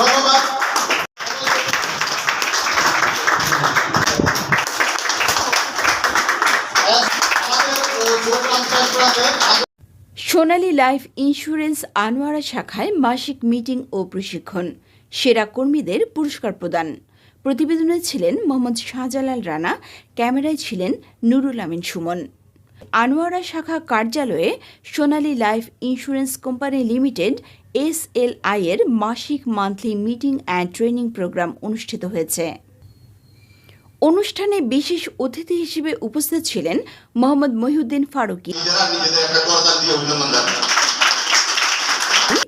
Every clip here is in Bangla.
আগে সোনালী লাইফ ইন্স্যুরেন্স আনোয়ারা শাখায় মাসিক মিটিং ও প্রশিক্ষণ। সেরা কর্মীদের পুরস্কার প্রদান। প্রতিবেদনে ছিলেন মোহাম্মদ শাহজালাল রানা, ক্যামেরায় ছিলেন নুরুল আমিন সুমন। আনোয়ারা শাখা কার্যালয়ে Sonali life insurance company limited S SLI এর মাসিক monthly meeting and training programme অনুষ্ঠিত হয়েছে। অনুষ্ঠানে বিশেষ অতিথি হিসেবে উপস্থিত ছিলেন Mohammad Mohiuddin Faruki.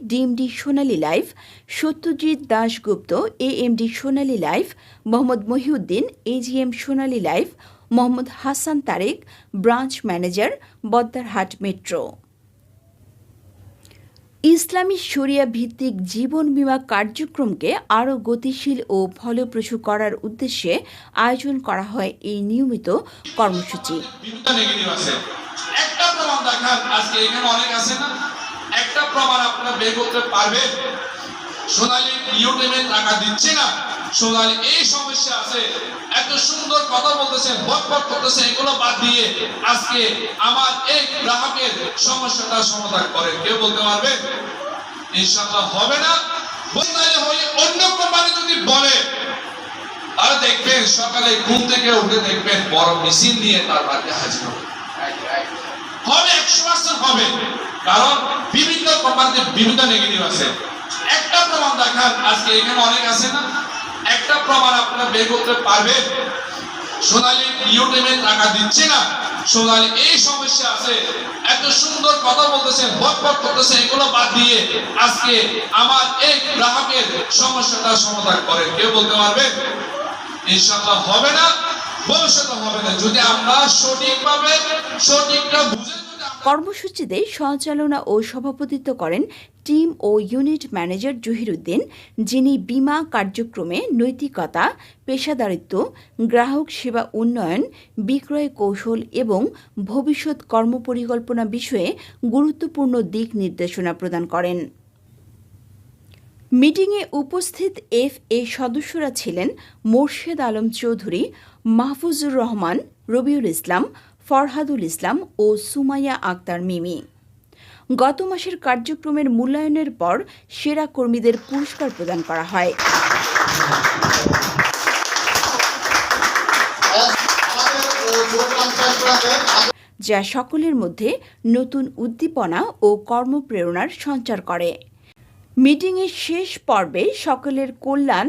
DMD Sonali life Satyajit Dasgupta AMD Sonali life Mohammad Mohiuddin AGM Sonali life Mohammad Hasan Tarek, branch manager Baddarhat metro. ইসলামী শরিয়া ভিত্তিক জীবন বীমা কার্যক্রমকে আরও গতিশীল ও ফলপ্রসূ করার উদ্দেশ্যে আয়োজন করা হয় এই নিয়মিত কর্মসূচি। একটা প্রমাণ আপনারা বের করতে পারবেন। সোনালী ইউটিউবে টাকা দিচ্ছে না। সোনালী এই সমস্যা আছে। এত কথা বলতেছেন বক বক করতেছেন, এগুলো বাদ দিয়ে আজকে আমার এই গ্রাহকের সমস্যাটা সমাধান করেন। কেউ বলতে পারবে? হবে না। অন্য কোম্পানি যদি বলে, আর দেখবেন সকালে ঘুম থেকে উঠে দেখবেন বড় মেশিন নিয়ে তার বাড়িতে হাজির হবে। একশো পার্সেন্ট হবে। কারণ বিভিন্ন কোম্পানিতে বিভিন্ন নেগেটিভ আছে। একটা প্রমাণ দেখান, আজকে এখানে অনেক আছে না? একটা প্রমাণ আপনারা বের করতে পারবেন। টাকা দিচ্ছে না। এই সমস্যা আছে। এত সুন্দর কথা বলতেছেন বক বক করতেছেন এগুলো বাদ দিয়ে আজকে আমার এই গ্রাহকের সমস্যাটা সমাধান করেন কেউ বলতে পারবে? ইনশাআল্লাহ হবে না, ভবিষ্যতে হবে না। যদি আমরা সঠিকভাবে সঠিকটা বুঝে কর্মসূচিতে সঞ্চালনা ও সভাপতিত্ব করেন টিম ও ইউনিট ম্যানেজার জহিরুদ্দিন, যিনি বীমা কার্যক্রমে নৈতিকতা, পেশাদারিত্ব, গ্রাহক সেবা উন্নয়ন, বিক্রয় কৌশল এবং ভবিষ্যৎ কর্মপরিকল্পনা বিষয়ে গুরুত্বপূর্ণ দিক নির্দেশনা প্রদান করেন। মিটিংয়ে উপস্থিত এফ এ সদস্যরা ছিলেন মোর্শেদ আলম চৌধুরী, মাহফুজুর রহমান, রবিউল ইসলাম, ফরহাদুল ইসলাম ও সুমাইয়া আক্তার মিমি। গত মাসের কার্যক্রমের মূল্যায়নের পর সেরা কর্মীদের পুরস্কার প্রদান করা হয়। যা সকলের মধ্যে নতুন উদ্দীপনা ও কর্মপ্রেরণার সঞ্চার করে। মিটিংয়ের শেষ পর্বে সকলের কল্যাণ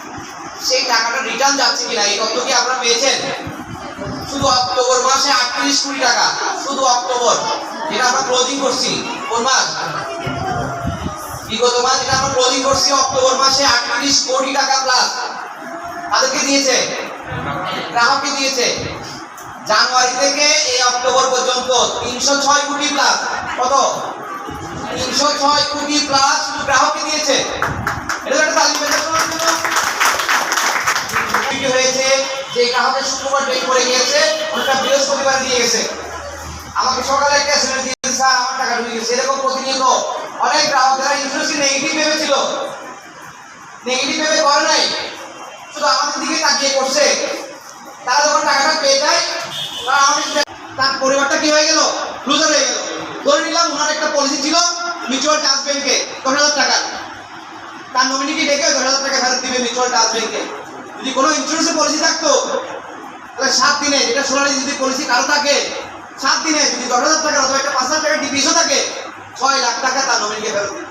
সেই টাকাটা রিটার্ন যাচ্ছে কিনা, এই তথ্য কি আপনারা পেয়েছেন? শুধু অক্টোবর মাসে আটত্রিশ কোটি টাকা, শুধু অক্টোবর, যেটা আমরা ক্লোজিং করছি, কোন মাস? বিগত মাস যেটা আমরা ক্লোজিং করছি অক্টোবর মাসে আটত্রিশ কোটি টাকা প্লাস তাদেরকে দিয়েছে? গ্রাহককে দিয়েছে। জানুয়ারি থেকে এই অক্টোবর পর্যন্ত তিনশো ছয় কোটি প্লাস কত? তিনশো ছয় কোটি প্লাস গ্রাহককে দিয়েছে। এটা একটা যে গ্রাহকের শুক্রবার ডেট পড়ে গিয়েছে ওটা বৃহস্পতিবার দিয়ে গেছে। আমাকে সকালে একটা স্যার, আমার টাকা ঢুকে গেছে। এরকম প্রতিনিয়ত অনেক গ্রাহক যারা নেগেটিভ ভেবেছিল নেগেটিভ ভেবে করে নাই। শুধু আমাদের দিকে তাকিয়ে করছে। তারা যখন টাকাটা পেয়ে যায়, তারা আমাদের তার পরিবারটা কি হয়ে গেল? লুজার হয়ে গেল। ধরে নিলাম ওনার একটা পলিসি ছিল মিউচুয়াল ট্রাস্ট ব্যাংকে দশ হাজার টাকা। তার নমিনিকে ডেকে দশ হাজার টাকা ফেরত দিবে মিউচুয়াল ট্রাস্ট ব্যাংকে যদি কোনো ইন্স্যুরেন্সের পলিসি থাকতো, তাহলে সাত দিনে যেটা সোনালি যদি পলিসি কারও থাকে, সাত দিনে যদি দশ হাজার টাকা অথবা একটা পাঁচ হাজার টাকা ডিপিসও থাকে, ছয় লাখ টাকা তার নমিনিকে ফেরত দিত